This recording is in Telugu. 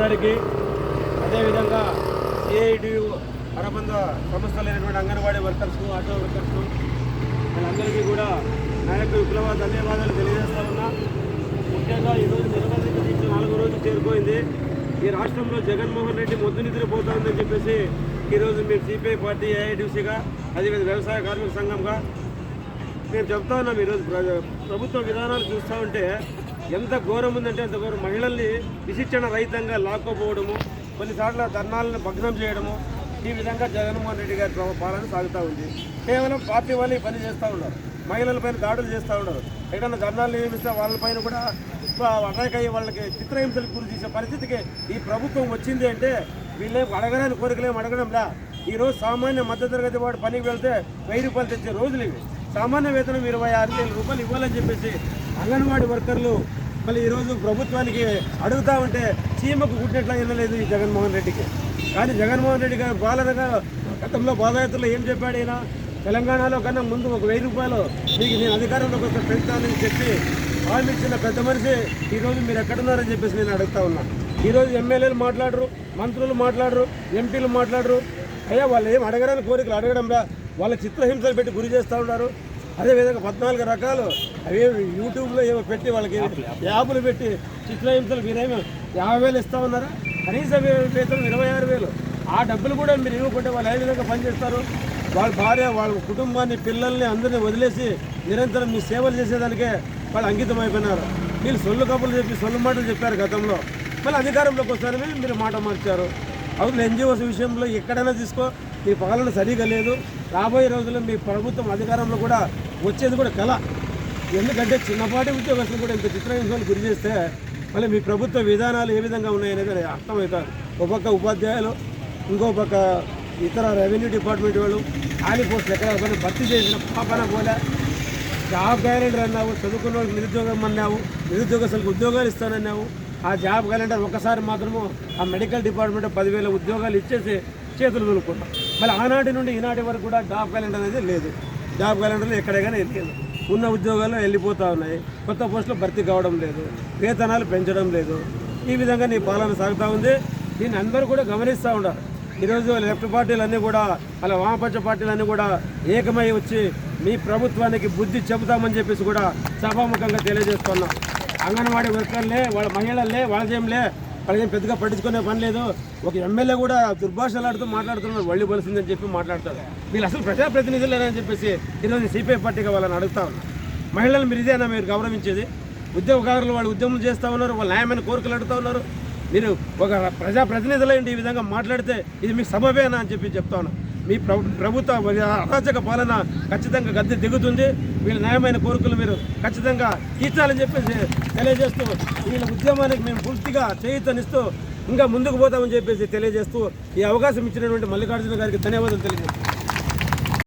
గారికి అదేవిధంగా సిఐటియు అనుబంధ సంస్థలైనటువంటి అంగన్వాడీ వర్కర్స్ ఆటో వర్కర్స్ వీళ్ళందరికీ కూడా నా యొక్క విప్లవ ధన్యవాదాలు తెలియజేస్తా ఉన్నా. ముఖ్యంగా ఈరోజు నిరవధిక దీక్ష నాలుగో రోజు చేరుకోయింది. ఈ రాష్ట్రంలో జగన్మోహన్ రెడ్డి మొద్దు నిద్రపోతుందని చెప్పేసి ఈరోజు మేము సిపిఐ పార్టీ ఏఐడిసిగా అదేవిధంగా వ్యవసాయ కార్మిక సంఘంగా నేను చెప్తా ఉన్నాం. ఈరోజు ప్రభుత్వ విధానాలు చూస్తూ ఉంటే ఎంత ఘోరం ఉందంటే అంత ఘోరం. మహిళల్ని విశిక్షణ రహితంగా లాక్కోపోవడము కొన్నిసార్లు ధర్నాలను భగ్నం చేయడము ఈ విధంగా జగన్మోహన్ రెడ్డి గారి పాలన సాగుతూ ఉంది. కేవలం పార్టీ వాళ్ళు పని చేస్తూ ఉన్నారు. మహిళలపైన దాడులు చేస్తూ ఉన్నారు. ఎక్కడన్నా ధర్నాలు నియమిస్తే వాళ్ళపైన కూడా అటాక్ అయ్యి వాళ్ళకి చిత్రహింసలకు గురి చేసే పరిస్థితికి ఈ ప్రభుత్వం వచ్చింది అంటే వీళ్ళేం అడగడానికి కోరికలేం అడగడంలా? ఈరోజు సామాన్య మధ్యతరగతి వాడు పనికి వెళ్తే వెయ్యి రూపాయలు తెచ్చే రోజులు ఇవి. సామాన్య వేతనం ఇరవై ఆరు వేల రూపాయలు ఇవ్వాలని చెప్పేసి అంగన్వాడీ వర్కర్లు మళ్ళీ ఈరోజు ప్రభుత్వానికి అడుగుతా ఉంటే చీమకు గుట్టినట్లా వినలేదు ఈ జగన్మోహన్ రెడ్డికి. కానీ జగన్మోహన్ రెడ్డి గారు పాలనగా గతంలో పాదయాత్రలో ఏం చెప్పాడు ఈయన? తెలంగాణలో కన్నా ముందు ఒక వెయ్యి రూపాయలు మీకు నేను అధికారంలోకి వస్తే పెంచుతానని చెప్పి హామీ ఇచ్చిన పెద్ద మనిషి ఈరోజు మీరు ఎక్కడున్నారని చెప్పేసి నేను అడుగుతా ఉన్నా. ఈరోజు ఎమ్మెల్యేలు మాట్లాడరు మంత్రులు మాట్లాడరు ఎంపీలు మాట్లాడరు. అయ్యా వాళ్ళు ఏం అడగడానికి కోరికలు అడగడం రా. వాళ్ళ చిత్రహింసలు పెట్టి గురి చేస్తూ ఉన్నారు. అదేవిధంగా పద్నాలుగు రకాలు. అవేమి యూట్యూబ్లో ఏమో పెట్టి వాళ్ళకి యాప్లు పెట్టి చిత్రహింసలు మీరేమో యాభై వేలు ఇస్తా ఉన్నారా? కనీస వేతనం ఇరవై ఆరు వేలు. ఆ డబ్బులు కూడా మీరు ఇవ్వకుంటే వాళ్ళు ఏ విధంగా పనిచేస్తారు? వాళ్ళ భార్య వాళ్ళ కుటుంబాన్ని పిల్లల్ని అందరినీ వదిలేసి నిరంతరం మీ సేవలు చేసేదానికే వాళ్ళు అంకితం అయిపోయినారు వీళ్ళు సొల్లు కబుర్లు చెప్పి సొల్లు మాటలు చెప్పారు గతంలో. మళ్ళీ అధికారంలోకి వస్తారని మీరు మాట మార్చారు. అవును ఎన్జిఓస్ విషయంలో ఎక్కడైనా తీసుకో. మీ పాలన సరిగా లేదు. రాబోయే రోజుల్లో మీ ప్రభుత్వం అధికారంలో కూడా వచ్చేది కూడా కళ ఎందుకంటే చిన్నపాటి ఉద్యోగస్తులు కూడా ఇంత చిత్రహింసలు గురి చేస్తే మళ్ళీ మీ ప్రభుత్వ విధానాలు ఏ విధంగా ఉన్నాయనేది అర్థమవుతారు ఒక పక్క ఉపాధ్యాయులు ఇంకో పక్క ఇతర రెవెన్యూ డిపార్ట్మెంట్ వాళ్ళు ఖాళీ పోస్టులు ఎక్కడ భర్తీ చేసిన పాపన పోలే. జాబ్ క్యాలెండర్ అన్నావు చదువుకున్న వాళ్ళకి నిరుద్యోగం అన్నావు నిరుద్యోగస్తులకు ఉద్యోగాలు ఇస్తానన్నావు. ఆ జాబ్ క్యాలెండర్ ఒకసారి మాత్రము ఆ మెడికల్ డిపార్ట్మెంట్ పదివేల ఉద్యోగాలు ఇచ్చేసి చేతులు దులుపుకుంటాం మళ్ళీ ఆనాటి నుండి ఈనాటి వరకు కూడా జాబ్ క్యాలెండర్ అనేది లేదు. జాబ్ క్యాలెండర్లు ఎక్కడే కానీ లేదు. ఉన్న ఉద్యోగాలు వెళ్ళిపోతూ ఉన్నాయి. కొత్త పోస్టులు భర్తీ కావడం లేదు. వేతనాలు పెంచడం లేదు. ఈ విధంగా నీ పాలన సాగుతూ ఉంది. దీన్ని అందరూ కూడా గమనిస్తూ ఉండాలి ఈరోజు లెఫ్ట్ పార్టీలన్నీ కూడా అలా వామపక్ష పార్టీలన్నీ కూడా ఏకమై వచ్చి మీ ప్రభుత్వానికి బుద్ధి చెబుతామని చెప్పేసి కూడా సభాముఖంగా తెలియజేస్తున్నాం. అంగన్వాడీ వర్కర్లే వాళ్ళ మహిళలే వాళ్ళదేంలే వాళ్ళకేం పెద్దగా పట్టించుకునే పని లేదు. ఒక ఎమ్మెల్యే కూడా దుర్భాషలాడుతూ మాట్లాడుతున్నారు వళ్ళు బలిసిందని చెప్పి మాట్లాడతారు వీళ్ళు అసలు ప్రజాప్రతినిధులేనని చెప్పేసి ఈరోజు సిపిఐ పార్టీగా వాళ్ళని అడుగుతా ఉన్నారు మహిళలు మీరు ఇదేనా మీరు గౌరవించేది? ఉద్యోగకారులు వాళ్ళు ఉద్యమం చేస్తూ ఉన్నారు. వాళ్ళు న్యాయమైన కోరికలు అడుగుతూ ఉన్నారు. మీరు ఒక ప్రజా ఈ విధంగా మాట్లాడితే ఇది మీకు సమవేనా అని చెప్పి చెప్తా ఉన్నా. మీ ప్రభుత్వ అరాచక పాలన ఖచ్చితంగా గద్దె దిగుతుంది. వీళ్ళ న్యాయమైన కోరికలు మీరు ఖచ్చితంగా తీర్చాలని చెప్పేసి తెలియజేస్తూ వీళ్ళ ఉద్యమానికి మేము పూర్తిగా చేయితనిస్తూ ఇంకా ముందుకు పోతామని చెప్పేసి తెలియజేస్తూ ఈ అవకాశం ఇచ్చినటువంటి మల్లికార్జున గారికి ధన్యవాదాలు తెలియజేస్తాం